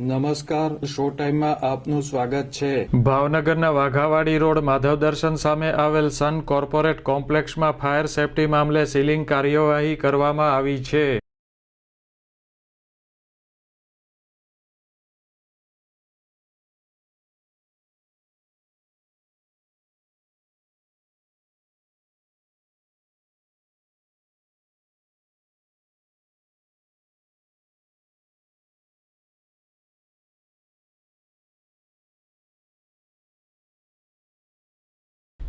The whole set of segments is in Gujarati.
નમસ્કાર, શો ટાઈમમાં આપનું સ્વાગત છે. ભાવનગરના વાઘાવાડી રોડ માધવ દર્શન સામે આવેલ સન કોર્પોરેટ કોમ્પ્લેક્ષમાં ફાયર સેફટી મામલે સીલિંગ કાર્યવાહી કરવામાં આવી છે.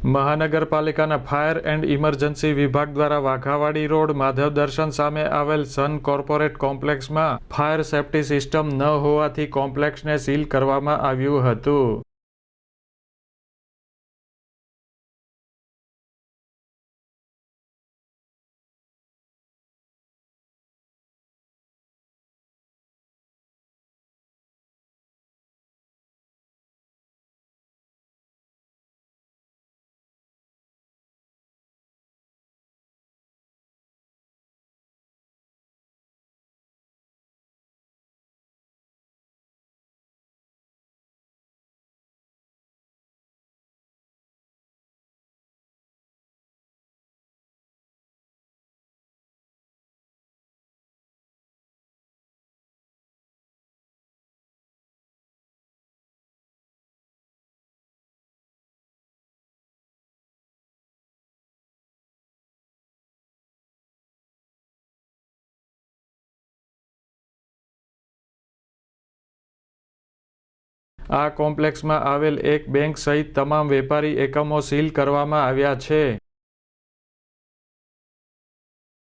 મહાનગરપાલિકાના ફાયર એન્ડ ઇમરજન્સી વિભાગ દ્વારા વાઘાવાડી રોડ માધવ દર્શન સામે આવેલ સન કોર્પોરેટ કોમ્પ્લેક્સમાં ફાયર સેફટી સિસ્ટમ ન હોવાથી કોમ્પ્લેક્સને સીલ કરવામાં આવ્યું હતું. આ કોમ્પ્લેક્સમાં આવેલ એક બેંક સહિત તમામ વેપારી એકમો સીલ કરવામાં આવ્યા છે.